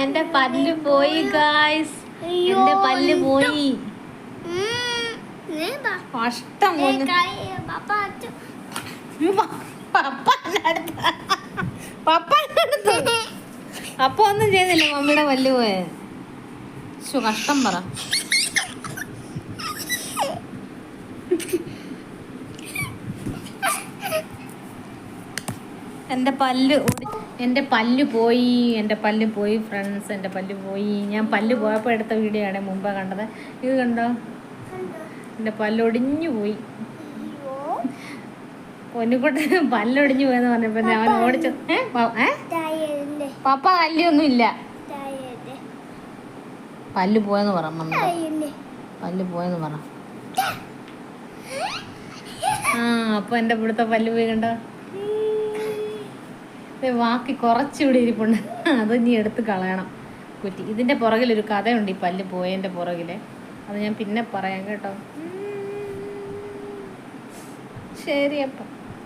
എന്റെ പല്ല് പോയി ഗായ്സ് എന്റെ പല്ല് പോയി. കഷ്ടം കൊണ്ട്. പപ്പ അപ്പൊ ഒന്നും ചെയ്തില്ല മമ്മിയുടെ പല്ല് പോയെ. കഷ്ടം പറ. എന്റെ പല്ല് എന്റെ പല്ല് പോയി എന്റെ പല്ല് പോയി ഫ്രണ്ട്സ് എന്റെ പല്ല് പോയി. ഞാൻ പല്ല് പോയപ്പോൾ എടുത്ത വീഡിയോ ആണ് മുമ്പേ കണ്ടത്. ഇത് കണ്ടോ? എന്റെ പല്ലൊടിഞ്ഞു പോയി. പൊന്നുകുട്ടി പല്ലൊടിഞ്ഞു പോയെന്ന് പറഞ്ഞപ്പോൾ ഞാൻ ഓടിച്ചു പപ്പ കല്ലൊന്നും ഇല്ല പല്ല് പോയെന്ന് പറ മമ്മി. പല്ല് പോയെന്ന് പറ. ആ അപ്പൊ എന്റെ ഇവിടുത്തെ പല്ല് പോയി കണ്ടോ? ബാക്കി കുറച്ചുകൂടി ഇരിപ്പുണ്ട്. അത് ഇനി എടുത്ത് കളയണം. കുറ്റി ഇതിന്റെ പുറകിലൊരു കഥയുണ്ട് ഈ പല്ല് പോയതിന്റെ പുറകിൽ അത് ഞാൻ പിന്നെ പറയാം കേട്ടോ. ശരി അപ്പം.